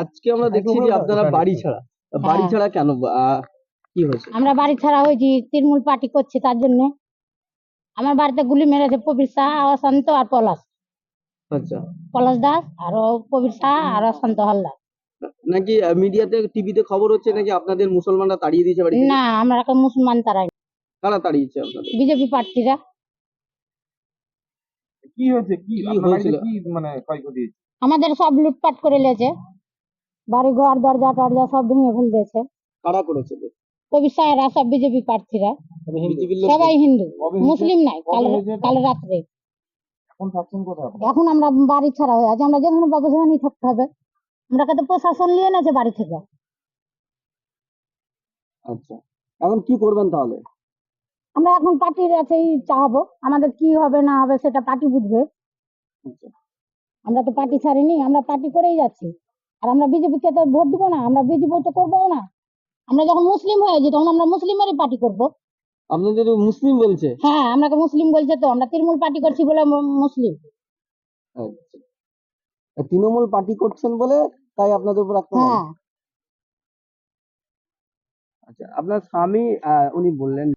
আজকে আমরা দেখছি যে আপনারা বাড়ি ছাড়া। বাড়ি হ্যাঁ। ছাড়া কেন? কি হয়েছে? আমরা বাড়ি ছাড়া হয়েছি তৃণমূল পার্টি করছে তার জন্য। আমার বাড়িতে গুলি মেরেছে প্রবীর শাহ অশান্ত আর পলাশ। আচ্ছা। পলাশ দাস আর প্রবীর শাহ আর অশান্ত হালদার। নাকি মিডিয়াতে টিভিতে খবর হচ্ছে নাকি আপনাদের মুসলমানরা তাড়িয়ে দিয়েছে বাড়ি না আমরা এখন মুসলমান তারাই কারা তাড়িয়েছে আপনাদের? বিজেপি প্রার্থীরা। কি হয়েছে? কি হয়েছিল? কি মানে ক্ষয়ক্ষতি আমাদের সব লুটপাট করে লেছে বাড়ি ঘর দরজা টরজা সব ভেঙে ফেল দিয়েছে। কারা করেছে প্রবীর শাহরা সব বিজেপি প্রার্থীরা। সবাই হিন্দু। মুসলিম নাই কাল কবে রাত্রে। এখন আমরা বাড়ি ছাড়া হয়ে আছি আমরা যেখানে পাবো সেখানেই থাকতে হবে। আমরা তো প্রশাসন নিয়ে নেছে বাড়ি থেকে। আচ্ছা। এখন কি করবেন তাহলে? আমরা এখন পার্টির কাছেই চাহাবো। আমাদের কি হবে না হবে সেটা পার্টি বুঝবে। আচ্ছা। আমরা তো পার্টি ছাড়িনি আমরা পার্টি করেই যাচ্ছি। আর আমরা বিজেপিকে তো ভোট দিব না আমরা বিজেপি তো করব না। আমরা যখন মুসলিম হয়েছি তখন আমরা মুসলিমেরই পার্টি করব। আপনাদের মুসলিম বলছে? হ্যাঁ আমরাকে মুসলিম বলছে তো আমরা তৃণমূল পার্টি করছি বলে মুসলিম। আচ্ছা। তৃণমূল পার্টি করছেন বলে তাই আপনাদের উপর আক্রমণ? হ্যাঁ। আচ্ছা আপনার স্বামী উনি বললেন